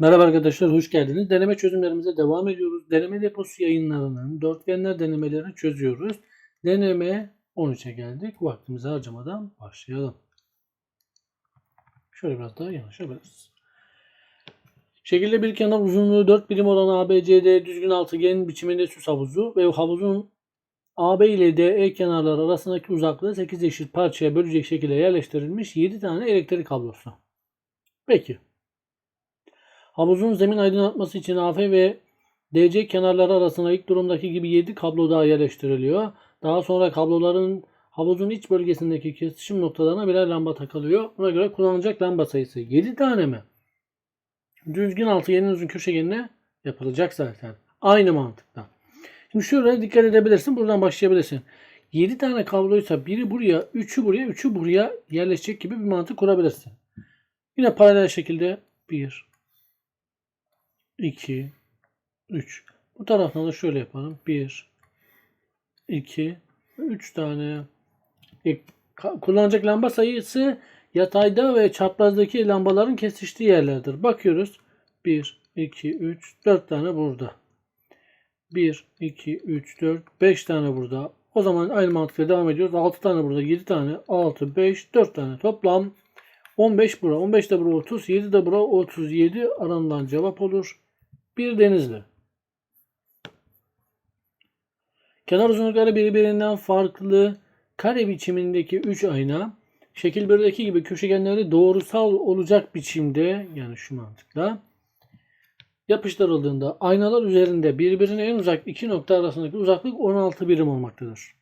Merhaba arkadaşlar, hoş geldiniz. Deneme çözümlerimize devam ediyoruz. Deneme deposu yayınlarının dörtgenler denemelerini çözüyoruz. Deneme 13'e geldik. Vaktimizi harcamadan başlayalım. Şöyle biraz daha yanaşabiliriz. Şekilde bir kenar uzunluğu 4 birim olan ABCD düzgün altıgen biçiminde süs havuzu ve havuzun AB ile DE kenarları arasındaki uzaklığı 8 eşit parçaya bölecek şekilde yerleştirilmiş 7 tane elektrik kablosu. Peki. Havuzun zemin aydınlatması için AF ve DC kenarları arasına ilk durumdaki gibi 7 kablo daha yerleştiriliyor. Daha sonra kabloların havuzun iç bölgesindeki kesişim noktalarına birer lamba takılıyor. Buna göre kullanılacak lamba sayısı 7 tane mi? Düzgün altıgenin uzun köşegenine yapılacak zaten. Aynı mantıkta. Şimdi şuraya dikkat edebilirsin. Buradan başlayabilirsin. 7 tane kabloysa biri buraya, 3'ü buraya, 3'ü buraya yerleşecek gibi bir mantık kurabilirsin. Yine paralel şekilde 1, 2, 3. Bu taraftan da şöyle yapalım. 1, 2, 3 tane. E, kullanacak lamba sayısı yatayda ve çaprazdaki lambaların kesiştiği yerlerdir. Bakıyoruz. 1, 2, 3, 4 tane burada. 1, 2, 3, 4, 5 tane burada. O zaman aynı mantıkla devam ediyoruz. 6 tane burada, 7 tane, 6, 5, 4 tane toplam 15 bura, 15 de bura 30, 7 de bura 37 aranılan cevap olur. Bir denizli. Kenar uzunlukları birbirinden farklı kare biçimindeki 3 ayna şekil 1'deki gibi köşegenleri doğrusal olacak biçimde yani şu mantıkla yapıştırıldığında aynalar üzerinde birbirine en uzak iki nokta arasındaki uzaklık 16 birim olmaktadır.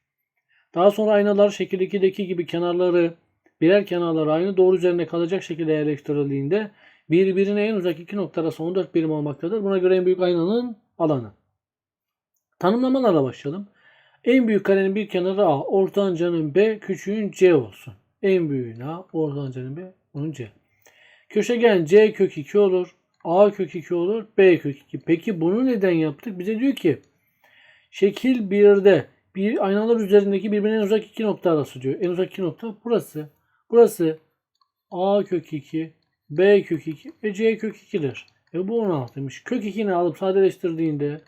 Daha sonra aynalar şekil 2'deki gibi kenarları birer kenarları aynı doğru üzerine kalacak şekilde yerleştirildiğinde birbirine en uzak iki nokta arası 14 birim olmaktadır. Buna göre en büyük aynanın alanı. Tanımlamalarla başlayalım. En büyük karenin bir kenarı A, ortancanın B, küçüğün C olsun. En büyüğün A, ortancanın B, onun C. Köşegen C kök 2 olur. A kök 2 olur. B kök 2. Peki bunu neden yaptık? Bize diyor ki şekil 1'de bir aynalar üzerindeki birbirine en uzak iki nokta arası diyor. En uzak iki nokta burası. Burası A kök 2, B kök 2 ve C kök 2'dir. E bu 16'ymış. Kök 2'ni alıp sadeleştirdiğinde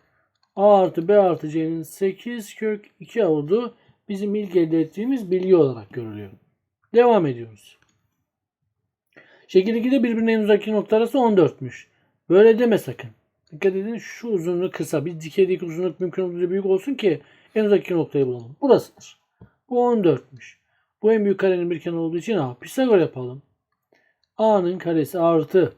A artı B artı C'nin 8 kök 2 oldu. Bizim ilk elde ettiğimiz bilgi olarak görülüyor. Devam ediyoruz. Şekil 2'de birbirine en uzak iki nokta arası 14'müş. Böyle deme sakın. Dikkat edin şu uzunluğu kısa. Bir dikeydeki uzunluk mümkün olduğunca büyük olsun ki en uzak iki noktayı bulalım. Burasıdır. Bu 14'müş. Bu en büyük karenin bir kenarı olduğu için A. Pisagor yapalım. A'nın karesi artı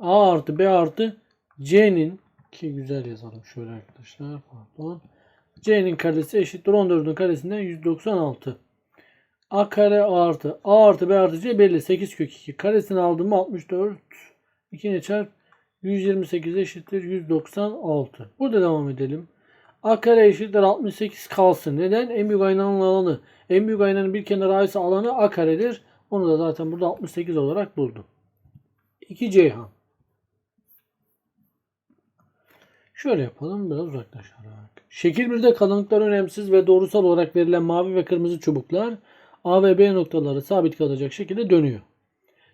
A artı B artı C'nin ki güzel yazalım şöyle arkadaşlar. Pardon. C'nin karesi eşittir 14'ün karesinden 196. A kare artı A artı B artı C belli 8 kök 2. Karesini aldım mı 64. 2'ne çarp 128 eşittir 196. Burada devam edelim. A kare eşittir 68 kalsın. Neden? En büyük aynanın alanı. En büyük aynanın bir kenarı ise alanı A karedir. Onu da zaten burada 68 olarak buldum. 2 Ceyhan. Şöyle yapalım biraz uzaklaşarak. Şekil 1'de kalınlıklar önemsiz ve doğrusal olarak verilen mavi ve kırmızı çubuklar A ve B noktaları sabit kalacak şekilde dönüyor.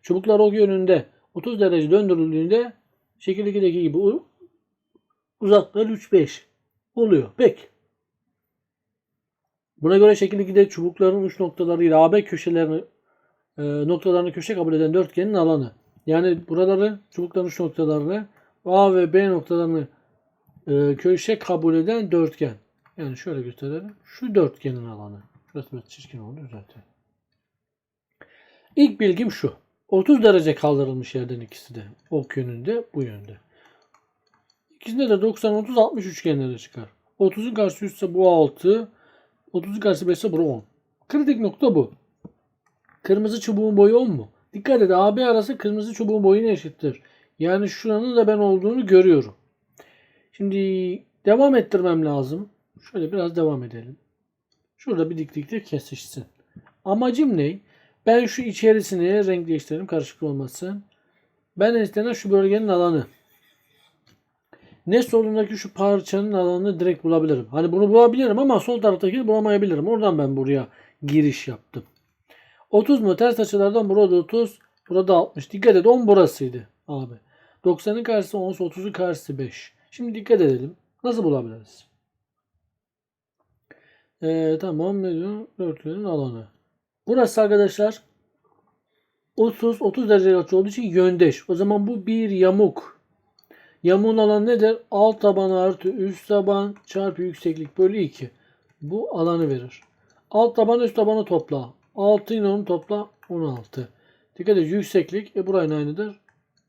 Çubuklar o yönünde 30 derece döndürüldüğünde şekil 2'deki gibi u- uzaklıkları 3-5 oluyor. Peki. Buna göre şekil 2'de çubukların uç noktalarıyla AB köşelerini e, noktalarını köşe kabul eden dörtgenin alanı. Yani buraları çubukların uç noktalarını A ve B noktalarını e, köşe kabul eden dörtgen. Yani şöyle gösterelim. Şu dörtgenin alanı. Şurası biraz çirkin oldu zaten. İlk bilgim şu. 30 derece kaldırılmış yerden ikisi de. Ok yönünde, bu yönde. İkisinde de 90, 30, 60 üçgenleri çıkar. 30'un karşısı 3 ise bu 6. 30'un karşısı 5 ise bu 10. Kritik nokta bu. Kırmızı çubuğun boyu 10 mu? Dikkat et AB arası kırmızı çubuğun boyuna eşittir. Yani şuranın da ben olduğunu görüyorum. Şimdi devam ettirmem lazım. Şöyle biraz devam edelim. Şurada bir diklikte kesişsin. Amacım ne? Ben şu içerisini renk değiştirelim karışık olmasın. Ben istenen şu bölgenin alanı. Ne solundaki şu parçanın alanını direkt bulabilirim. Hani bunu bulabilirim ama sol taraftakini bulamayabilirim. Oradan ben buraya giriş yaptım. 30 mu? Ters açılardan burada 30. Burada 60. Dikkat et 10 burasıydı abi. 90'ın karşısı 10, 30'un karşısı 5. Şimdi dikkat edelim. Nasıl bulabiliriz? Ee, tamam ne diyor? Alanı. Burası arkadaşlar 30 30 derece açı olduğu için yöndeş. O zaman bu bir yamuk. Yamuğun alanı nedir? Alt taban artı üst taban çarpı yükseklik bölü 2. Bu alanı verir. Alt taban üst tabanı topla. 6 ile onu topla 16. Dikkat et yükseklik e burayla aynıdır.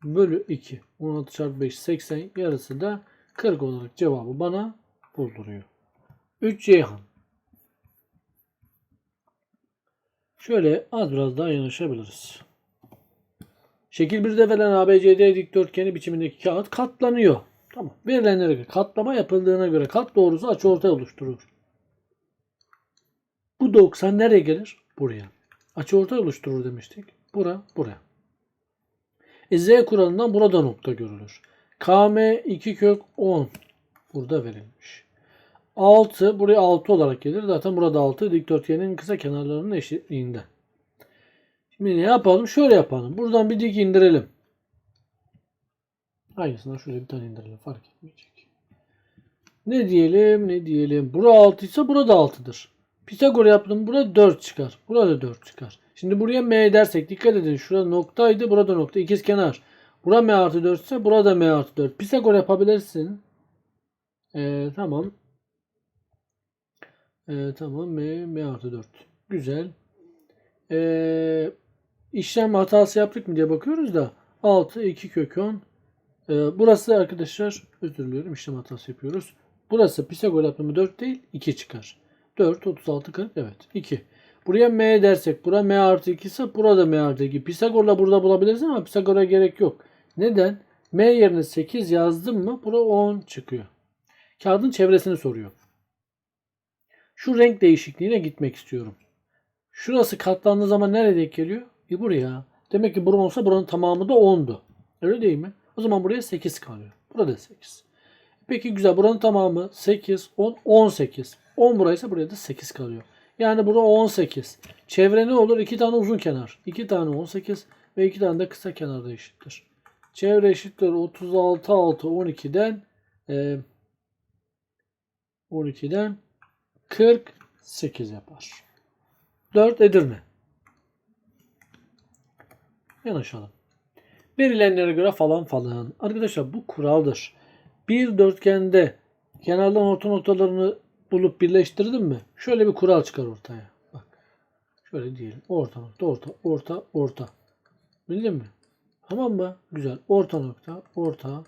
Bölü 2. 16 çarpı 5 80 yarısı da 40 olarak cevabı bana bulduruyor. 3 Ceyhan. Şöyle az biraz daha yanaşabiliriz. Şekil 1'de verilen ABCD dikdörtgeni biçimindeki kağıt katlanıyor. Tamam. Verilenlere göre katlama yapıldığına göre kat doğrusu açıortay oluşturur. Bu 90 nereye gelir? Buraya. Açıortay oluşturur demiştik. Bura, buraya. E, Z kuralından burada nokta görülür. KM 2 kök 10 burada verilmiş. 6 buraya 6 olarak gelir. Zaten burada 6 dikdörtgenin kısa kenarlarının eşitliğinde. Şimdi ne yapalım? Şöyle yapalım. Buradan bir dik indirelim. Aynısından şöyle bir tane indirelim. Fark etmeyecek. Ne diyelim? Ne diyelim? Bura 6 ise burada 6'dır. Pisagor yaptım. Burada 4 çıkar. Burada 4 çıkar. Şimdi buraya M dersek dikkat edin. Şurada noktaydı. Burada nokta. İkiz kenar. Bura M artı 4 ise burada M artı 4. Pisagor yapabilirsin. Ee, tamam. Ee, tamam. M, M artı 4. Güzel. Ee, işlem hatası yaptık mı diye bakıyoruz da 6, 2 kök 10. Ee, burası arkadaşlar özür diliyorum işlem hatası yapıyoruz. Burası Pisagor yapımı 4 değil 2 çıkar. 4, 36, 40 evet 2. Buraya M dersek bura M artı 2 ise burada M artı 2. Pisagor'la burada bulabilirsin ama Pisagor'a gerek yok. Neden? M yerine 8 yazdım mı bura 10 çıkıyor. Kağıdın çevresini soruyor. Şu renk değişikliğine gitmek istiyorum. Şurası katlandığı zaman nereye denk geliyor? E buraya. Demek ki buran olsa buranın tamamı da 10'du. Öyle değil mi? O zaman buraya 8 kalıyor. Burada 8. Peki güzel. Buranın tamamı 8, 10, 18. 10 buraysa buraya da 8 kalıyor. Yani bura 18. Çevre ne olur? 2 tane uzun kenar. 2 tane 18 ve 2 tane de kısa kenarda eşittir. Çevre eşittir 36 6 12'den e, 12'den 48 yapar. 4 Edirne. Yanaşalım. Verilenlere göre falan falan. Arkadaşlar bu kuraldır. Bir dörtgende kenardan orta noktalarını bulup birleştirdin mi? Şöyle bir kural çıkar ortaya. Bak. Şöyle diyelim. Orta nokta, orta, orta, orta. Bildin mi? Tamam mı? Güzel. Orta nokta, orta,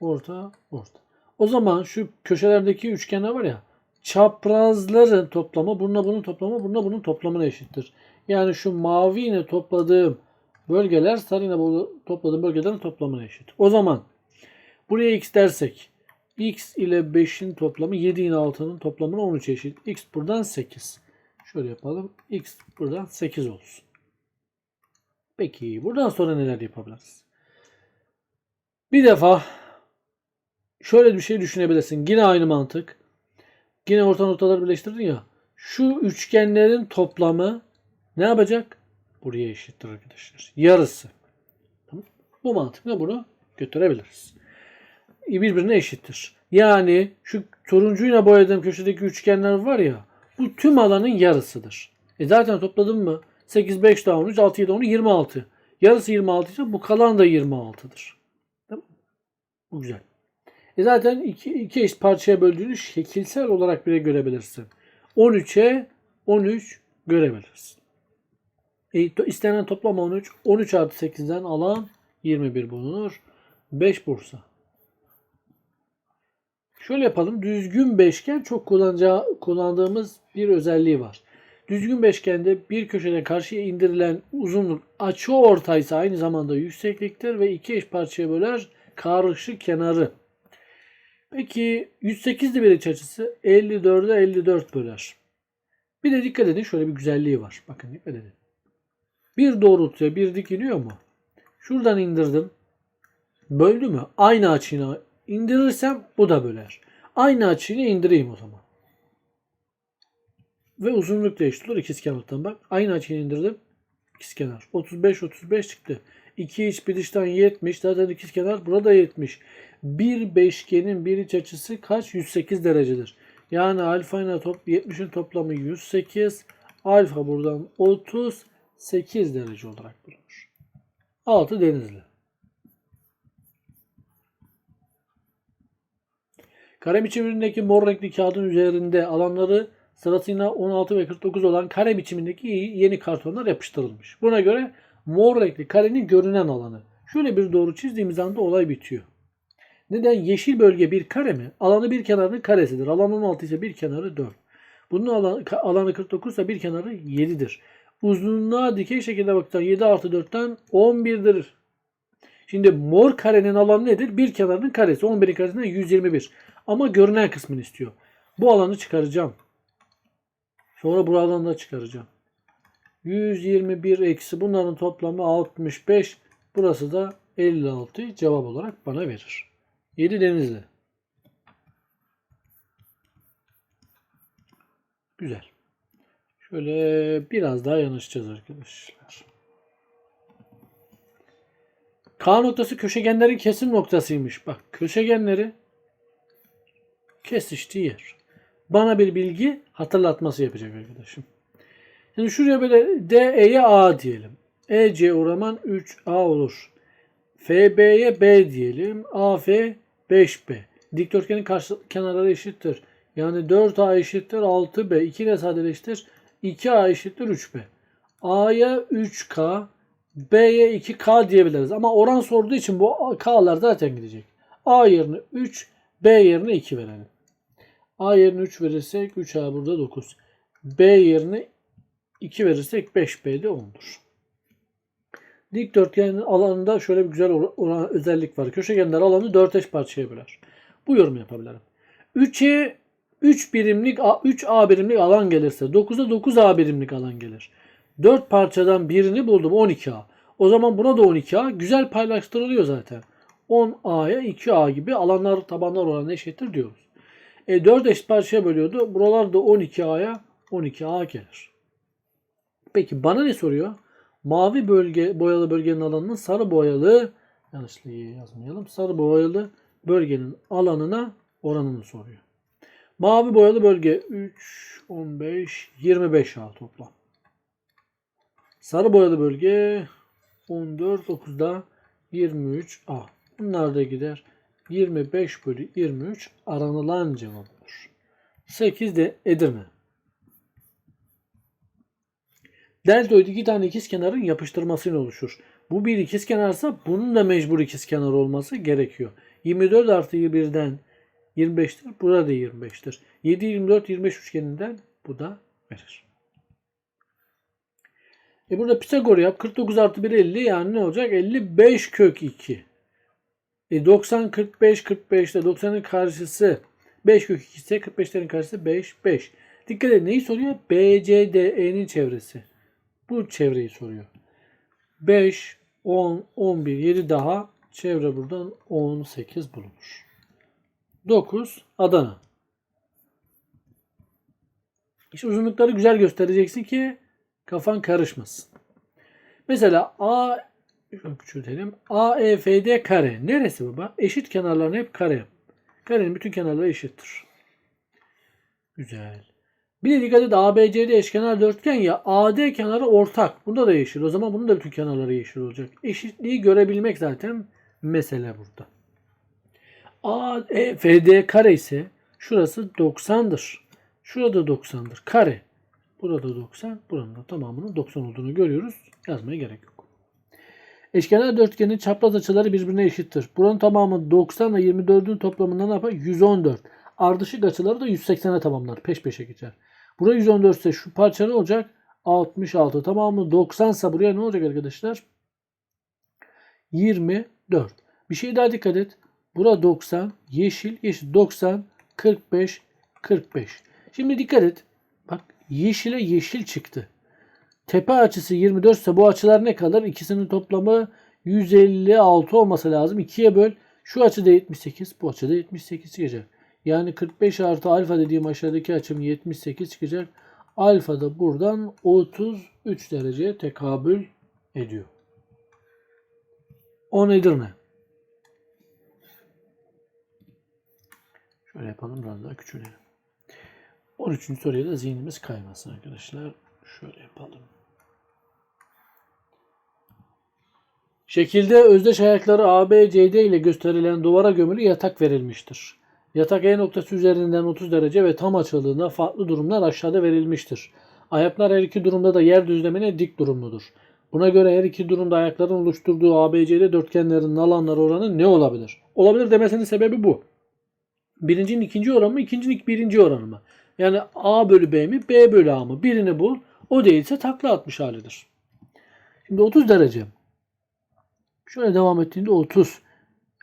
orta, orta. O zaman şu köşelerdeki üçgenler var ya çaprazların toplamı bununla bunun toplamı bununla bunun toplamına eşittir. Yani şu mavi ile topladığım bölgeler sarı bu- topladığım bölgelerin toplamına eşit. O zaman buraya x dersek x ile 5'in toplamı 7 ile 6'nın toplamına 13 eşit. x buradan 8. Şöyle yapalım. x buradan 8 olsun. Peki buradan sonra neler yapabiliriz? Bir defa şöyle bir şey düşünebilirsin. Yine aynı mantık. Yine orta noktaları birleştirdin ya. Şu üçgenlerin toplamı ne yapacak? Buraya eşittir arkadaşlar. Yarısı. Tamam. Bu mantıkla bunu götürebiliriz. Birbirine eşittir. Yani şu turuncuyla boyadığım köşedeki üçgenler var ya bu tüm alanın yarısıdır. E zaten topladım mı 8, 5 daha 13, 6, 7, 10, 26. Yarısı 26 ise bu kalan da 26'dır. Tamam. Bu güzel. E zaten iki, iki eşit parçaya böldüğünü şekilsel olarak bile görebilirsin. 13'e 13 görebilirsin. E, to- istenen toplam 13. 13 artı 8'den alan 21 bulunur. 5 Bursa. Şöyle yapalım. Düzgün beşgen çok kullanacağı, kullandığımız bir özelliği var. Düzgün beşgende bir köşeden karşıya indirilen uzunluk açı ortaysa aynı zamanda yüksekliktir ve iki eş parçaya böler karışık kenarı. Peki 108'li bir iç açısı 54'e 54 böler. Bir de dikkat edin şöyle bir güzelliği var. Bakın dikkat edin. Bir doğrultuya bir dik iniyor mu? Şuradan indirdim. Böldü mü? Aynı açıyla indirirsem bu da böler. Aynı açıyla indireyim o zaman. Ve uzunluk da eşit olur bak. Aynı açıyla indirdim. İkizkenar. 35 35 çıktı. 2 iç bir dıştan 70. Zaten ikizkenar burada 70. Bir beşgenin bir iç açısı kaç? 108 derecedir. Yani alfa ile top, 70'in toplamı 108. Alfa buradan 38 derece olarak bulunur. Altı denizli. Kare biçimindeki mor renkli kağıdın üzerinde alanları sırasıyla 16 ve 49 olan kare biçimindeki yeni kartonlar yapıştırılmış. Buna göre mor renkli karenin görünen alanı. Şöyle bir doğru çizdiğimiz anda olay bitiyor. Neden? Yeşil bölge bir kare mi? Alanı bir kenarının karesidir. Alan 16 ise bir kenarı 4. Bunun alanı, alanı 49 ise bir kenarı 7'dir. Uzunluğa dikey şekilde bakacağız. 7 artı 4'ten 11'dir. Şimdi mor karenin alanı nedir? Bir kenarının karesi. 11'in karesinden 121. Ama görünen kısmını istiyor. Bu alanı çıkaracağım. Sonra bu alanı da çıkaracağım. 121 eksi bunların toplamı 65. Burası da 56 cevap olarak bana verir. 7 denizli. Güzel. Şöyle biraz daha yanaşacağız arkadaşlar. K noktası köşegenlerin kesim noktasıymış. Bak köşegenleri kesiştiği yer. Bana bir bilgi hatırlatması yapacak arkadaşım. Şimdi şuraya böyle DE'ye A diyelim. EC uğraman 3A olur. FB'ye B diyelim. AF 5B. Dikdörtgenin karşı kenarları eşittir. Yani 4A eşittir 6B. 2 ile sadeleştir. 2A eşittir 3B. A'ya 3K, B'ye 2K diyebiliriz. Ama oran sorduğu için bu K'lar zaten gidecek. A yerine 3, B yerine 2 verelim. A yerine 3 verirsek 3A burada 9. B yerine 2 verirsek 5B'de 10'dur. Dikdörtgenin alanında şöyle bir güzel oran, özellik var. Köşegenler alanı 4 eş parçaya böler. Bu yorum yapabilirim. 3'e 3 birimlik 3A birimlik alan gelirse 9'a 9A birimlik alan gelir. 4 parçadan birini buldum 12A. O zaman buna da 12A güzel paylaştırılıyor zaten. 10A'ya 2A gibi alanlar tabanlar oranı eşittir diyoruz. E 4 eşit parçaya bölüyordu. Buralar da 12A'ya 12A gelir. Peki bana ne soruyor? Mavi bölge boyalı bölgenin alanının sarı boyalı yanlışlığı yazmayalım. Sarı boyalı bölgenin alanına oranını soruyor. Mavi boyalı bölge 3, 15, 25 A toplam. Sarı boyalı bölge 14, 9'da 23 A. Bunlar da gider. 25 bölü 23 aranılan cevap olur. 8 de Edirne. Deltoid iki tane ikizkenarın yapıştırmasıyla oluşur. Bu bir ikizkenarsa bunun da mecbur ikizkenar olması gerekiyor. 24 artı 1'den 25'tir. Burada da 25'tir. 7, 24, 25 üçgeninden bu da verir. E burada Pisagor yap. 49 artı 1 50 yani ne olacak? 55 kök 2. E 90, 45, 45'te 90'ın karşısı 5 kök 2 ise 45'lerin karşısı 5, 5. Dikkat edin neyi soruyor? BCDE'nin çevresi. Bu çevreyi soruyor. 5, 10, 11, 7 daha çevre buradan 18 bulunur. 9 Adana. İşte uzunlukları güzel göstereceksin ki kafan karışmasın. Mesela A küçültelim. AEFD kare. Neresi baba? Eşit kenarların hep kare. Karenin bütün kenarları eşittir. Güzel. Bir de dikkat et ABCD eşkenar dörtgen ya AD kenarı ortak. Bunda da yeşil. O zaman bunun da bütün kenarları yeşil olacak. Eşitliği görebilmek zaten mesele burada. AFD kare ise şurası 90'dır. Şurada 90'dır. Kare. Burada 90. Buranın da tamamının 90 olduğunu görüyoruz. Yazmaya gerek yok. Eşkenar dörtgenin çapraz açıları birbirine eşittir. Buranın tamamı 90 ile 24'ün toplamından ne yapar? 114. Ardışık açıları da 180'e tamamlar. Peş peşe geçer. Buraya 114 ise şu parça ne olacak? 66. Tamamı 90 ise buraya ne olacak arkadaşlar? 24. Bir şey daha dikkat et. Bura 90. Yeşil. Yeşil 90. 45. 45. Şimdi dikkat et. Yeşile yeşil çıktı. Tepe açısı 24 ise bu açılar ne kalır? İkisinin toplamı 156 olması lazım. 2'ye böl. Şu açıda 78. Bu açıda 78 çıkacak. Yani 45 artı alfa dediğim aşağıdaki açım 78 çıkacak. Alfa da buradan 33 dereceye tekabül ediyor. 10 Edirne. Şöyle yapalım biraz daha küçülelim. 13. soruya da zihnimiz kaymasın arkadaşlar. Şöyle yapalım. Şekilde özdeş ayakları A, B, C, D ile gösterilen duvara gömülü yatak verilmiştir. Yatak E noktası üzerinden 30 derece ve tam açıldığında farklı durumlar aşağıda verilmiştir. Ayaklar her iki durumda da yer düzlemine dik durumludur. Buna göre her iki durumda ayakların oluşturduğu ABCD dörtgenlerin alanları oranı ne olabilir? Olabilir demesinin sebebi bu. Birincinin ikinci oranı mı, ikincinin birinci oranı mı? Yani A bölü B mi, B bölü A mı? Birini bul. O değilse takla atmış halidir. Şimdi 30 derece. Şöyle devam ettiğinde 30.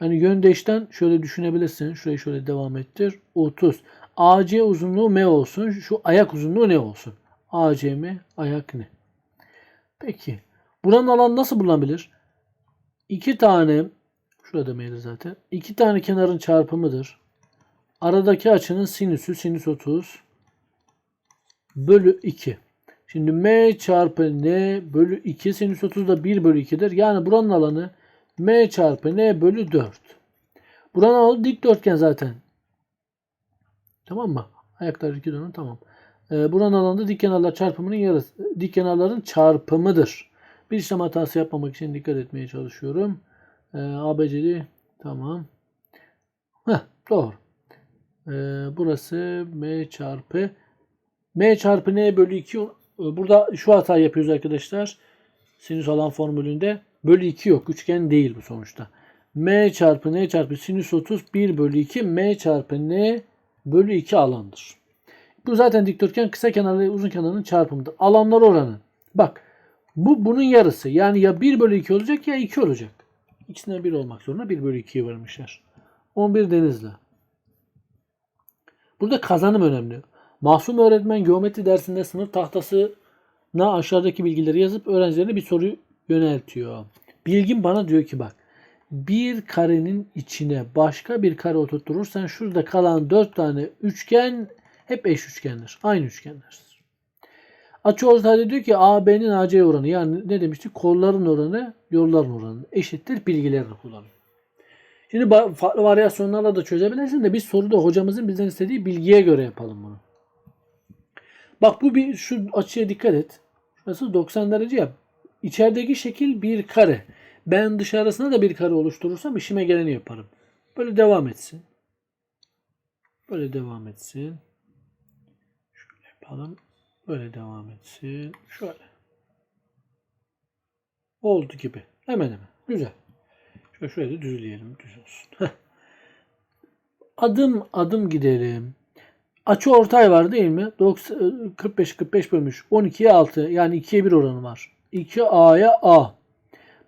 Yani yöndeşten şöyle düşünebilirsin. Şurayı şöyle devam ettir. 30. AC uzunluğu M olsun. Şu ayak uzunluğu ne olsun? AC mi? Ayak ne? Peki. Buranın alanı nasıl bulunabilir? İki tane şurada M'di zaten. İki tane kenarın çarpımıdır. Aradaki açının sinüsü sinüs 30 bölü 2. Şimdi M çarpı N bölü 2 sinüs 30 da 1 bölü 2'dir. Yani buranın alanı M çarpı N bölü 4. Buranın alanı dikdörtgen zaten. Tamam mı? Ayaklar iki dönüm tamam. Ee, buranın alanı dik kenarlar çarpımının yarısı. Dik kenarların çarpımıdır. Bir işlem hatası yapmamak için dikkat etmeye çalışıyorum. Ee, ABCD tamam. Heh, doğru. Ee, burası M çarpı M çarpı N bölü 2 burada şu hata yapıyoruz arkadaşlar. Sinüs alan formülünde bölü 2 yok. Üçgen değil bu sonuçta. M çarpı N çarpı sinüs 30 1 bölü 2 M çarpı N bölü 2 alandır. Bu zaten dikdörtgen kısa kenarlı uzun kenarının çarpımıdır. Alanlar oranı. Bak bu bunun yarısı. Yani ya 1 bölü 2 olacak ya 2 olacak. İkisinden 1 olmak zorunda 1 bölü 2'yi vermişler. 11 Denizli. Burada kazanım önemli. Mahsum öğretmen geometri dersinde sınıf tahtasına aşağıdaki bilgileri yazıp öğrencilerine bir soru yöneltiyor. Bilgin bana diyor ki bak bir karenin içine başka bir kare oturturursan şurada kalan 4 tane üçgen hep eş üçgenler. Aynı üçgenlerdir. Açı ortayda diyor ki AB'nin AC oranı yani ne demiştik? Kolların oranı, yolların oranı eşittir bilgileri kullanıyor. Şimdi farklı varyasyonlarla da çözebilirsin de biz soruda hocamızın bizden istediği bilgiye göre yapalım bunu. Bak bu bir şu açıya dikkat et. Şurası 90 derece yap. İçerideki şekil bir kare. Ben dışarısına da bir kare oluşturursam işime geleni yaparım. Böyle devam etsin. Böyle devam etsin. Şöyle yapalım. Böyle devam etsin. Şöyle. Oldu gibi. Hemen hemen. Güzel. Şöyle de düzleyelim. Düz olsun. Adım adım gidelim. Açı ortay var değil mi? 90, 45 45 bölmüş. 12'ye 6 yani 2'ye 1 oranı var. 2A'ya A.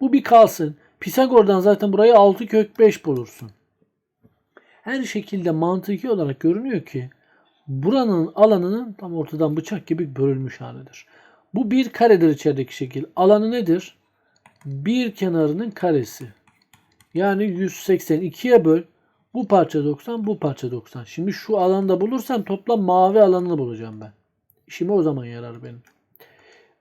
Bu bir kalsın. Pisagor'dan zaten burayı 6 kök 5 bulursun. Her şekilde mantıki olarak görünüyor ki buranın alanının tam ortadan bıçak gibi bölünmüş halidir. Bu bir karedir içerideki şekil. Alanı nedir? Bir kenarının karesi. Yani 182'ye böl. Bu parça 90, bu parça 90. Şimdi şu alanda bulursam toplam mavi alanını bulacağım ben. İşime o zaman yarar benim.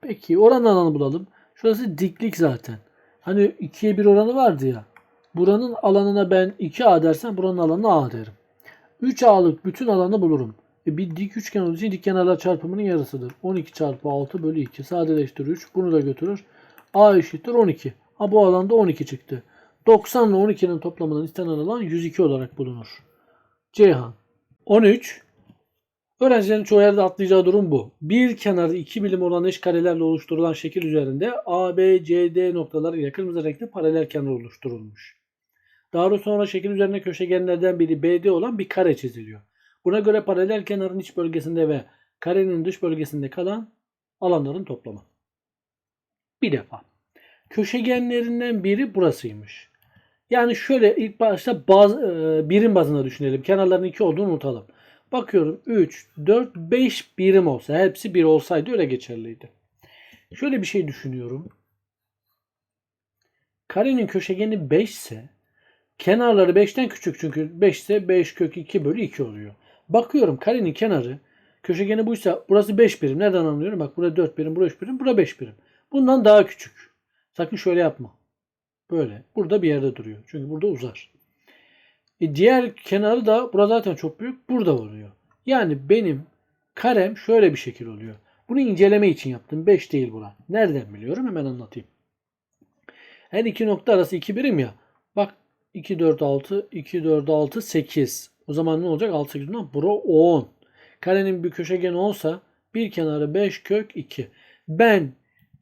Peki oran alanı bulalım. Şurası diklik zaten. Hani 2'ye 1 oranı vardı ya. Buranın alanına ben 2A dersem buranın alanına A derim. 3A'lık bütün alanı bulurum. E bir dik üçgen olduğu için dik kenarlar çarpımının yarısıdır. 12 çarpı 6 bölü 2. Sadeleştir 3. Bunu da götürür. A eşittir 12. Ha bu alanda 12 çıktı. 90 ile 12'nin toplamından istenen alan 102 olarak bulunur. Ceyhan. 13. Öğrencilerin çoğu yerde atlayacağı durum bu. Bir kenarı iki bilim olan eş karelerle oluşturulan şekil üzerinde A, B, C, D noktaları ile kırmızı renkli paralel kenar oluşturulmuş. Daha sonra şekil üzerine köşegenlerden biri BD olan bir kare çiziliyor. Buna göre paralel kenarın iç bölgesinde ve karenin dış bölgesinde kalan alanların toplamı. Bir defa. Köşegenlerinden biri burasıymış. Yani şöyle ilk başta baz, e, birim bazında düşünelim. Kenarların 2 olduğunu unutalım. Bakıyorum 3, 4, 5 birim olsa hepsi 1 olsaydı öyle geçerliydi. Şöyle bir şey düşünüyorum. Karenin köşegeni 5 ise kenarları 5'ten küçük çünkü 5 ise 5 kök 2 bölü 2 oluyor. Bakıyorum karenin kenarı köşegeni buysa burası 5 birim. Nereden anlıyorum? Bak burada 4 birim, burası 3 birim, burada 5 birim. Bundan daha küçük. Sakın şöyle yapma. Böyle. Burada bir yerde duruyor. Çünkü burada uzar. E diğer kenarı da burada zaten çok büyük. Burada oluyor. Yani benim karem şöyle bir şekil oluyor. Bunu inceleme için yaptım. 5 değil bura. Nereden biliyorum? Hemen anlatayım. Her iki nokta arası 2 birim ya. Bak 2, 4, 6, 2, 4, 6, 8. O zaman ne olacak? 6, 8, 10. Bura 10. Karenin bir köşegeni olsa bir kenarı 5 kök 2. Ben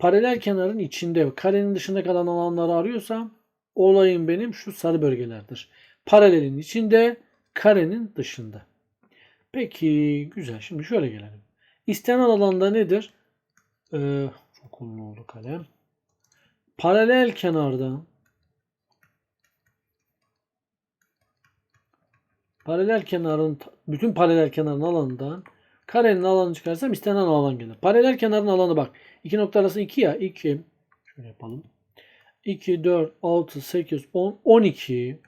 paralel kenarın içinde karenin dışında kalan alanları arıyorsam olayım benim şu sarı bölgelerdir. Paralelin içinde karenin dışında. Peki güzel. Şimdi şöyle gelelim. İstenen alanda nedir? Ee, çok uzun oldu kalem. Paralel kenardan paralel kenarın bütün paralel kenarın alanından karenin alanını çıkarsam istenen alan gelir. Paralel kenarın alanı bak. İki nokta arası 2 ya. 2 şöyle yapalım. 2, 4, 6, 8, 10, 12.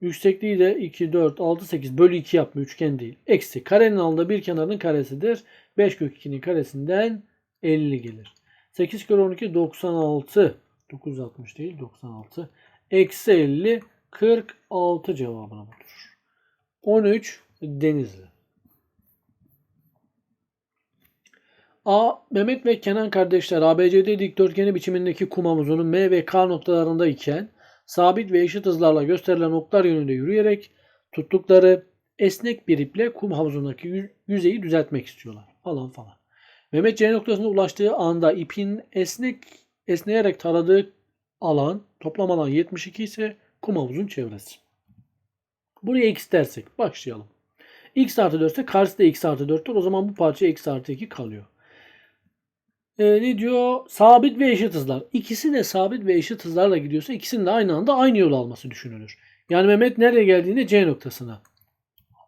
Yüksekliği de 2, 4, 6, 8 bölü 2 yapma üçgen değil. Eksi. Karenin alanında bir kenarın karesidir. 5 kök 2'nin karesinden 50 gelir. 8 kere 12 96. 960 değil 96. Eksi 50 46 cevabına budur. 13 Denizli. A. Mehmet ve Kenan kardeşler ABCD dikdörtgeni biçimindeki kum havuzunun M ve K noktalarında iken sabit ve eşit hızlarla gösterilen oklar yönünde yürüyerek tuttukları esnek bir iple kum havuzundaki yü- yüzeyi düzeltmek istiyorlar falan falan. Mehmet C noktasına ulaştığı anda ipin esnek esneyerek taradığı alan toplam alan 72 ise kum havuzun çevresi. Buraya x dersek başlayalım. x artı 4 ise karşısı da x artı 4'tür. O zaman bu parça x artı 2 kalıyor. Ee, ne diyor? Sabit ve eşit hızlar. İkisi de sabit ve eşit hızlarla gidiyorsa ikisinin de aynı anda aynı yol alması düşünülür. Yani Mehmet nereye geldiğinde C noktasına.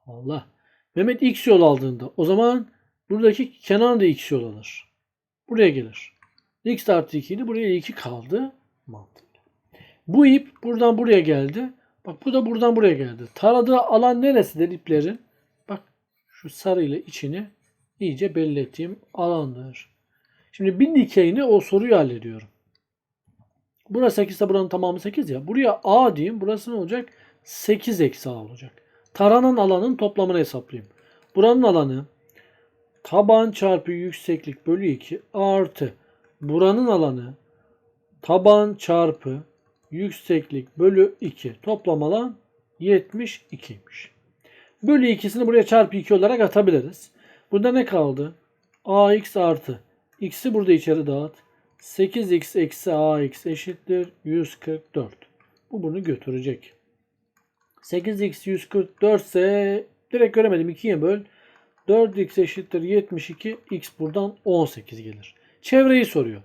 Allah. Mehmet x yol aldığında o zaman buradaki Kenan da x yol alır. Buraya gelir. x artı 2 idi. Buraya 2 kaldı. Mantıklı. Bu ip buradan buraya geldi. Bak bu da buradan buraya geldi. Taradığı alan neresidir iplerin? Bak şu sarı ile içini iyice belli ettiğim alandır. Şimdi bir dikeyini o soruyu hallediyorum. Burası 8 ise buranın tamamı 8 ya. Buraya A diyeyim. Burası ne olacak? 8 eksi A olacak. Taranan alanın toplamını hesaplayayım. Buranın alanı taban çarpı yükseklik bölü 2 artı buranın alanı taban çarpı yükseklik bölü 2 toplam alan 72'ymiş. Bölü ikisini buraya çarpı 2 olarak atabiliriz. Burada ne kaldı? ax artı x'i burada içeri dağıt. 8x eksi ax eşittir 144. Bu bunu götürecek. 8x 144 ise direkt göremedim 2'ye böl. 4x eşittir 72. x buradan 18 gelir. Çevreyi soruyor.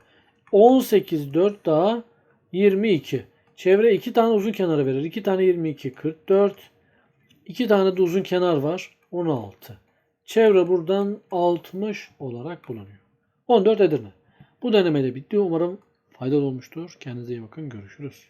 18 4 daha 22. Çevre 2 tane uzun kenarı verir. 2 tane 22 44. 2 tane de uzun kenar var. 16. Çevre buradan 60 olarak bulunuyor. 14 Edirne. Bu deneme de bitti. Umarım faydalı olmuştur. Kendinize iyi bakın. Görüşürüz.